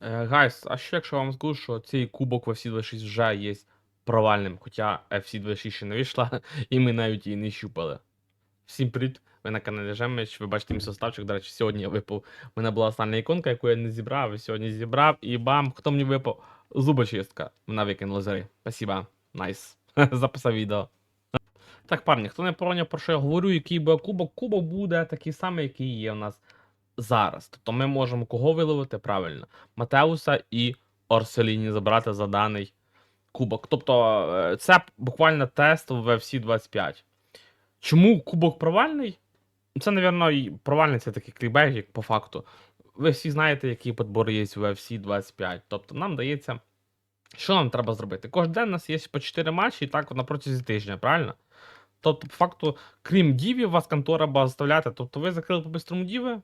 Е, Гайс, а що якщо вам скажу, що цей кубок в FC26 вже є провальним, хоча FC26 ще не вийшла, і ми навіть її не щупали. Всім привіт! Ви на каналі Жемич, ви бачите мій составчик. До речі, сьогодні я випав. У мене була остання іконка, яку я не зібрав, і сьогодні зібрав, і бам, хто мені випав? Зубочистка. Вона викинула зори. Спасибо. Найс. Записав відео. Так, парні, хто не поняв, про що я говорю, який буде кубок, кубок буде такий самий, який є у нас зараз. Тобто ми можемо кого виловити правильно? Матеуса і Орселіні забрати за даний кубок. Тобто, е, це буквально тест в FC 25. Чому кубок провальний? Це, напевно, провальний це такий клікбейт, як по факту. Ви всі знаєте, які подбори є в UFC 25. Тобто нам дається. Що нам треба зробити? Кожен день у нас є по 4 матчі, і так на протязі тижня, правильно? Тобто, по факту, крім дівів, вас контора буде заставляти. Тобто ви закрили по бистрому діви,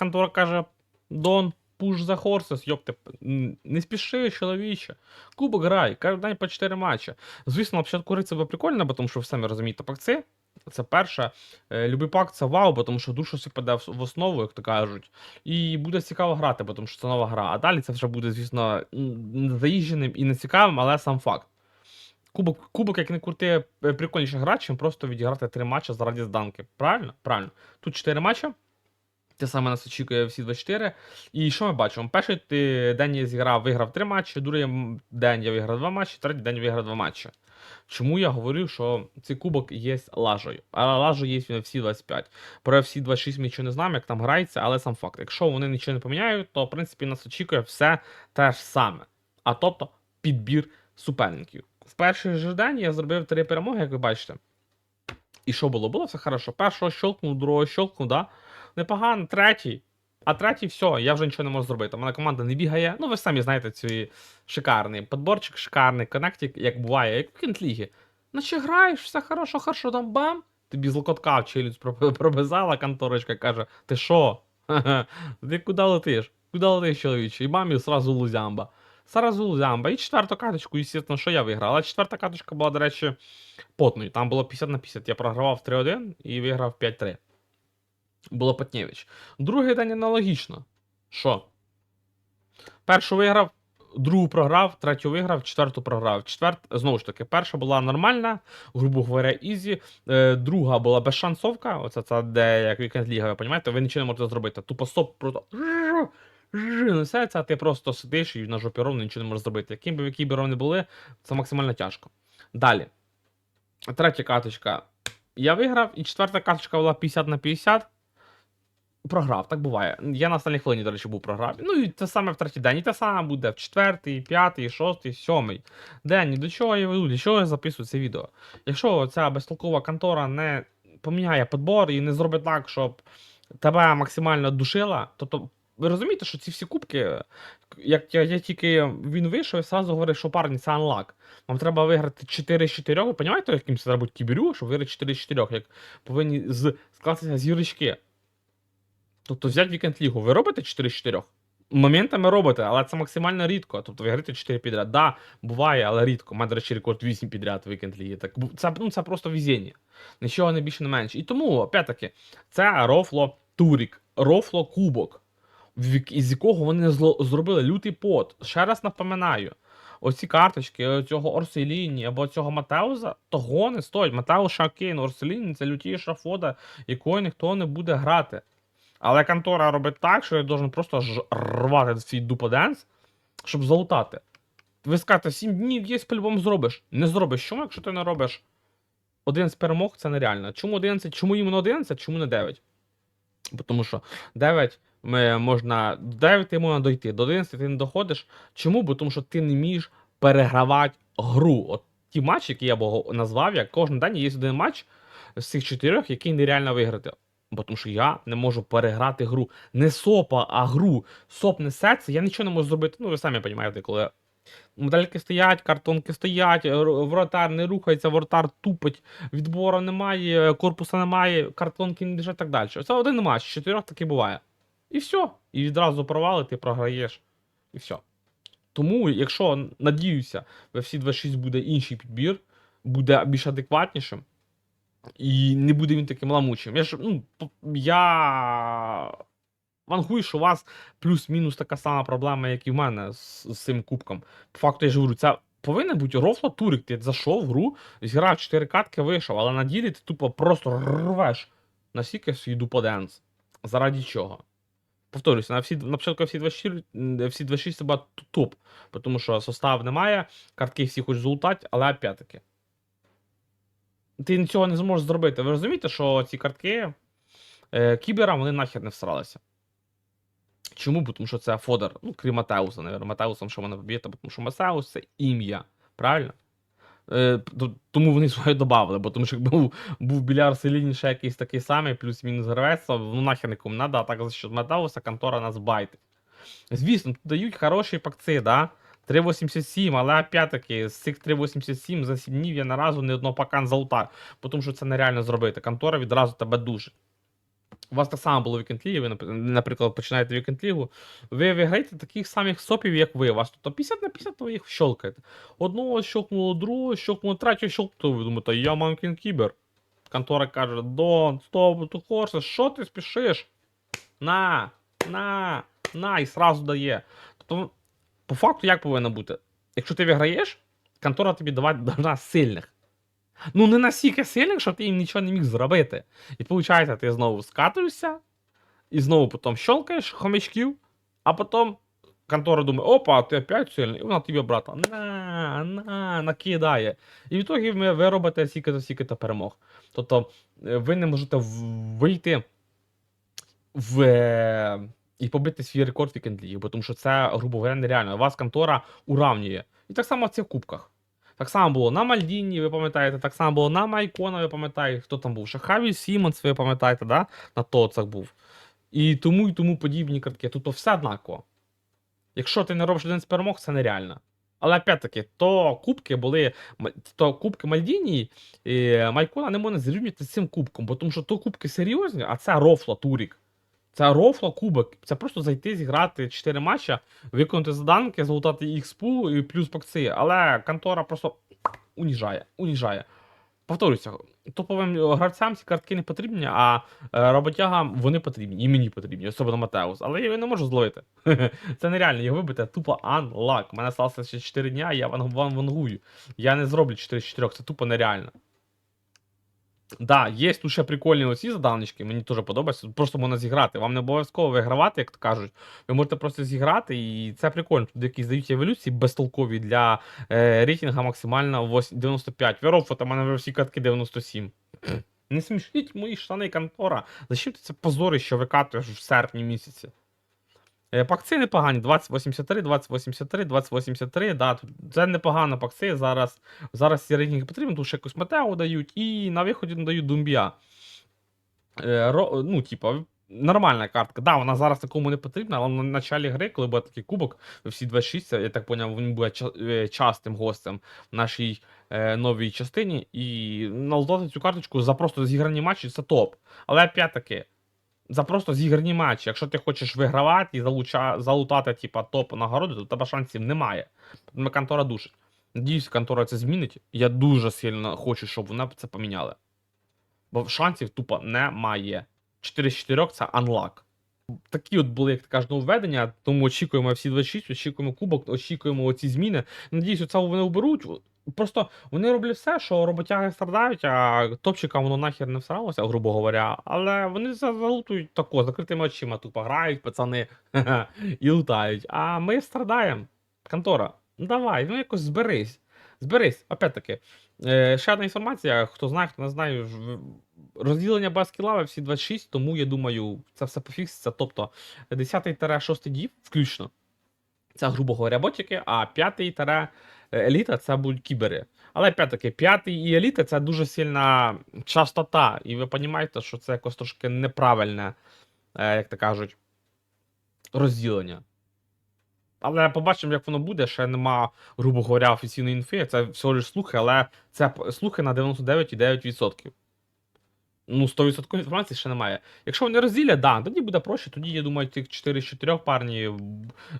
контора каже: Дон, push the horses, йопте, не спіши, чоловіче. Кубок грай, кожен день по 4 матчі. Звісно, на початку гри це було прикольно, бо тому що ви самі розумієте, пакці. Це перше. Е, Любий пак це вау, бо тому що душу все паде в основу, як то кажуть. І буде цікаво грати, бо тому що це нова гра. А далі це вже буде, звісно, заїждженим і нецікавим, але сам факт. Кубок, кубок, як не крути, е, прикольніше гра, чим просто відіграти три матчі заради зданки. Правильно? Правильно. Тут 4 матчі. Те саме нас очікує всі 24. І що ми бачимо? Перший день я зіграв, виграв 3 матчі, другий день я виграв 2 матчі, третій день виграв 2 матчі. Чому я говорив, що цей кубок є лажею? А лажа є він всі 25. Про всі 26 ми нічого не знаємо, як там грається, але сам факт. Якщо вони нічого не поміняють, то в принципі нас очікує все те ж саме. А тобто підбір суперників. В перший же день я зробив три перемоги, як ви бачите. І що було? Було все хорошо. Першого щелкнув, другого щелкнув, да? Непогано, третій. А третій, все, я вже нічого не можу зробити. У мене команда не бігає. Ну, ви самі знаєте, цей шикарний подборчик, шикарний коннектик, як буває, як в кінтлігі. Наче граєш, все хорошо, хорошо, там бам. Тобі з в челюсть пробизала конторочка, каже: ти що? Ти куди летиш? Куди летиш, чоловіче? І мамі сразу лузямба. Сразу лузямба. І четверту карточку, звісно, що я виграв. Але четверта карточка була, до речі, потною. Там було 50 на 50. Я програвав 3-1 і виграв 5-3. Було Патнєвич. Другий день аналогічно. Що? Першу виграв, другу програв, третю виграв, четверту програв. Четверт, знову ж таки, перша була нормальна, грубо говоря, ізі. Е, друга була безшансовка. Оце це де як вікенд ліга, ви розумієте, ви нічого не можете зробити. Тупо стоп, просто несеться, а ти просто сидиш і на жопі ровно нічого не можеш зробити. Яким би які б ровни були, це максимально тяжко. Далі. Третя карточка. Я виграв, і четверта карточка була 50 на 50. Програв, так буває. Я на останній хвилині, до речі, був програв. Ну і те саме в третій день, і те саме буде в четвертий, п'ятий, шостий, сьомий день. До чого я веду, для чого я записую це відео? Якщо ця безтолкова контора не поміняє подбор і не зробить так, щоб тебе максимально душила, то, ви розумієте, що ці всі кубки, як я, я тільки він вийшов, сразу говорив, що парні, це анлак. Вам треба виграти 4 з 4. Ви розумієте, яким це треба бути кіберю, щоб виграти 4 з 4, як повинні з, скластися зірочки. Тобто взяти вікенд лігу, ви робите 4 з 4? Моментами робите, але це максимально рідко. Тобто ви граєте 4 підряд. Да, буває, але рідко. У мене, до речі, рекорд 8 підряд вікенд ліги. Так, це, ну, це просто везіння. Нічого не більше не менше. І тому, опять-таки, це Рофло Турік, Рофло Кубок, із якого вони зробили лютий пот. Ще раз напоминаю. Оці карточки цього Орселіні або цього Матеуза того не стоять. Матеус Шакейн, Орселіні це лютіша фода, якою ніхто не буде грати. Але контора робить так, що я должен просто рвати свій дуподенс, щоб залутати. Ви скажете, 7 днів є, по-любому зробиш. Не зробиш. Чому, якщо ти не робиш 11 перемог, це нереально. Чому 11? Чому іменно 11, чому не 9? Тому що 9 ми можна. До 9 ти можна дойти, до 11 ти не доходиш. Чому? Бо тому що ти не вмієш перегравати гру. От ті матчі, які я б назвав, як кожен день є один матч з цих чотирьох, який нереально виграти. Бо тому що я не можу переграти гру. Не сопа, а гру. Соп несеться, я нічого не можу зробити. Ну, ви самі розумієте, коли модельки стоять, картонки стоять, р- воротар не рухається, воротар тупить, відбору немає, корпуса немає, картонки не біжать так далі. Це один матч, з чотирьох таки буває. І все. І відразу провали, ти програєш. І все. Тому, якщо надіюся, в FC 26 буде інший підбір, буде більш адекватнішим. І не буде він таким ламучим. Я ж, ну, я вангую, що у вас плюс-мінус така сама проблема, як і в мене з, з цим кубком. По факту, я ж говорю, це повинен бути рофла турик. Ти зайшов в гру, зіграв 4 катки, вийшов, але на ділі ти тупо просто рвеш на стільки свій дуподенс. Заради чого? Повторюся, на всі на початку всі 26, м, всі 26 це була т- топ, тому що состав немає, картки всі хочуть золотати, але опять-таки. Ти цього не зможеш зробити. Ви розумієте, що ці картки е, кібера вони нахер не всралися. Чому? Бо Тому що це Фодер, ну, крім Матеуса, навіть. Матеусом, що мене поб'єте, тому що Матеус це ім'я. Правильно? Е, тому вони своє додавали, бо тому що якби був, був біля Арселіні ще якийсь такий самий, плюс-мінус гравець, ну нахер нікому надо, а так за що Матеуса контора нас байтить. Звісно, тут дають хороші пакци, да? 3,87, але опять-таки, з цих 3,87 за 7 днів я на разу ні одного пака не залутав, бо тому що це нереально зробити. Контора відразу тебе душить. У вас так само було в Вікенд-лігі, ви, наприклад, починаєте Вікенд-лігу, ви виграєте таких самих сопів, як ви. У вас тут 50 на 50 ви їх щолкаєте. Одного щолкнуло, другого щолкнуло, третього щолкнуло. Ви думаєте, я мамкін кібер. Контора каже: Дон, стоп, ту хорсе, що ти спішиш? На, на, на, і сразу дає. Тобто, по факту, як повинно бути? Якщо ти виграєш, контора тобі давати должна сильних. Ну, не настільки сильних, щоб ти їм нічого не міг зробити. І виходить, ти знову скатуєшся, і знову потім щелкаєш хомячків, а потім контора думає, опа, ти опять сильний, і вона тобі, брата, на, на, накидає. І в ітогі ви, робите стільки-то, стільки-то перемог. Тобто, е, ви не можете вийти в. Е, І побити свій рекорд вікенд ліги, бо тому що це, грубо говоря, нереально. Вас контора уравнює. І так само в цих кубках. Так само було на Мальдіні, ви пам'ятаєте, так само було на Майкона, ви пам'ятаєте, хто там був? Ще Хаві Сімонс, ви пам'ятаєте, да? на тоцах був. І тому і тому подібні картки. Тут то все однаково. Якщо ти не робиш один з перемог, це нереально. Але опять-таки, то кубки були. То кубки Мальдіні і Майкона не можна зрівняти з цим кубком, бо тому що то кубки серйозні, а це рофла Турік. Це рофла кубок. Це просто зайти, зіграти 4 матча, виконати заданки, залутати пулу і плюс пакси. Але контора просто уніжає, уніжає. Повторюся, топовим гравцям ці картки не потрібні, а е, роботягам вони потрібні, і мені потрібні, особливо Матеус. Але я його не можу зловити. Це нереально, його вибити тупо unlock. У мене сталося ще 4 дня, я ван- ван- вангую. Я не зроблю 4 з 4, це тупо нереально. Да, є тут ще прикольні оці задавнички, мені теж подобається. Просто можна зіграти. Вам не обов'язково вигравати, як то кажуть. Ви можете просто зіграти, і це прикольно. Тут якісь дають еволюції безтолкові для е, рейтинга максимально вось- 95. Віров, у мене вже всі катки 97. Не смішіть мої штани контора. Зачем ти це позорище викатуєш в серпні місяці? Е, Пакци непогані, 2083, 2083, 2083, да, це непогано пакци. Зараз, зараз ці рейтинги потрібні, тому що якусь метео дають, і на виході дають думбія. Е, ро, ну, типа, нормальна картка. Да, вона зараз такому не потрібна, але на началі гри, коли буде такий кубок, всі 26, я так поняв, він буде е, частим гостем в нашій е, новій частині. І налутати цю карточку за просто зіграні матчі це топ. Але опять-таки, за просто зіграні матчі. Якщо ти хочеш вигравати і залуча, залутати, типа, топ нагороди, то тебе шансів немає. Тому контора душить. Надіюсь, контора це змінить. Я дуже сильно хочу, щоб вона це поміняла. Бо шансів тупо немає. 4 з 4 це unlock. Такі от були, як ти кажеш, нововведення, тому очікуємо всі 26, очікуємо кубок, очікуємо оці зміни. Надіюсь, це вони оберуть. Просто вони роблять все, що роботяги страдають, а топчикам воно нахер не всралося, грубо говоря. Але вони за- залутують тако, закритими очима, тупо грають, пацани і лутають. А ми страдаємо. Контора, ну давай, ну якось зберись. Зберись, опять-таки. Е, ще одна інформація, хто знає, хто не знає, розділення баскілави всі 26, тому я думаю, це все пофікситься. Тобто 10-6 дів включно. Це, грубо говоря, ботики, а 5 еліта це будуть кібери. Але опять-таки, п'ятий і еліта це дуже сильна частота. І ви розумієте, що це якось трошки неправильне, е, як то кажуть, розділення. Але побачимо, як воно буде. Ще нема, грубо говоря, офіційної інфи. Це всього лиш слухи, але це слухи на 99,9%. Ну, 100% інформації ще немає. Якщо вони розділять, да, тоді буде проще. Тоді, я думаю, тих 4 з 4 парні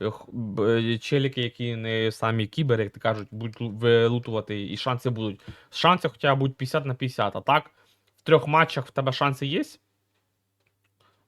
х- б- челіки, які не самі кібери, як ти кажуть, будуть лу- вилутувати, і шанси будуть. Шанси хоча б будуть 50 на 50. А так, в трьох матчах в тебе шанси є.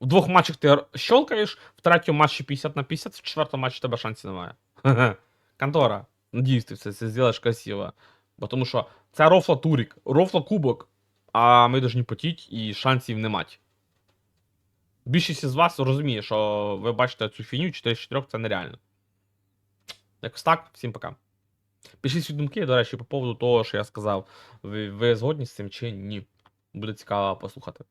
В двох матчах ти щолкаєш, в третьому матчі 50 на 50, в четвертому матчі в тебе шансів немає. Хе-хе. Контора. Надіюсь, ти все це зробиш красиво. Бо тому що це рофла турік, рофла кубок, а ми повинні потіть і шансів не мати. Більшість із вас розуміє, що ви бачите цю фіню 4 з 4 це нереально. Якось так, всім пока. Пишіть свої думки, до речі, по поводу того, що я сказав. Ви, ви згодні з цим чи ні? Буде цікаво послухати.